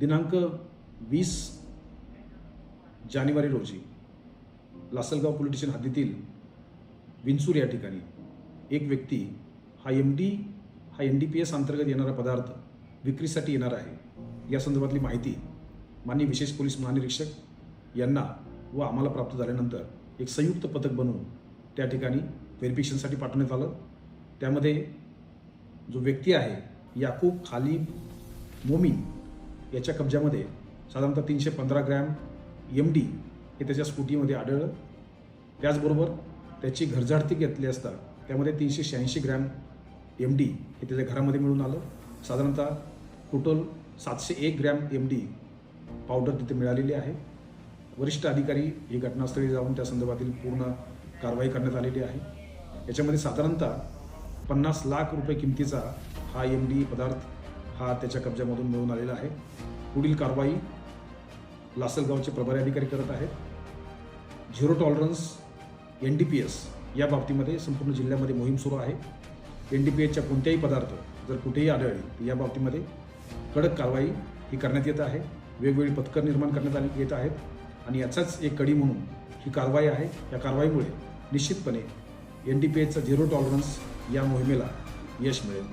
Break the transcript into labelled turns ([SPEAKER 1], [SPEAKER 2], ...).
[SPEAKER 1] दिनांक वीस जानेवारी रोजी लासलगाव पोलीस स्टेशन हद्दीतील विंचूर या ठिकाणी एक व्यक्ती हा एम डी हा एन डी पी एस अंतर्गत येणारा पदार्थ विक्रीसाठी येणार आहे. या संदर्भातली माहिती माननीय विशेष पोलीस महानिरीक्षक यांना व आम्हाला प्राप्त झाल्यानंतर एक संयुक्त पथक बनवून त्या ठिकाणी व्हेरिफिकेशनसाठी पाठवण्यात आलं. त्यामध्ये जो व्यक्ती आहे याकूब खालीब मोमीन याच्या कब्जामध्ये साधारणतः तीनशे पंधरा ग्रॅम एम डी हे त्याच्या स्कूटीमध्ये आढळलं. त्याचबरोबर त्याची घरझाडती घेतली असता त्यामध्ये तीनशे शहाऐंशी ग्रॅम एम डी हे त्याच्या घरामध्ये मिळून आलं. साधारणतः टोटल सातशे एक ग्रॅम एम डी पावडर तिथे मिळालेली आहे. वरिष्ठ अधिकारी हे घटनास्थळी जाऊन त्या संदर्भातील पूर्ण कारवाई करण्यात आलेली आहे. याच्यामध्ये साधारणतः पन्नास लाख रुपये किमतीचा हा एम डी पदार्थ हा त्याच्या कब्जामधून मिळून आलेला आहे. पुढील कारवाई लासलगावचे प्रभारी अधिकारी करत आहेत. Zero tolerance N D P S या बाबतीमध्ये संपूर्ण जिल्ह्यामध्ये मोहीम सुरू आहे. एन डी पी एसच्या कोणत्याही पदार्थ जर कुठेही आढळले तर या बाबतीमध्ये कडक कारवाई ही करण्यात येत आहे. वेगवेगळी पथकं निर्माण करण्यात आली येत आहेत आणि याचाच एक कडी म्हणून ही कारवाई आहे. या कारवाईमुळे निश्चितपणे एन डी पी एसचा झिरो टॉलरन्स या मोहिमेला यश मिळेल.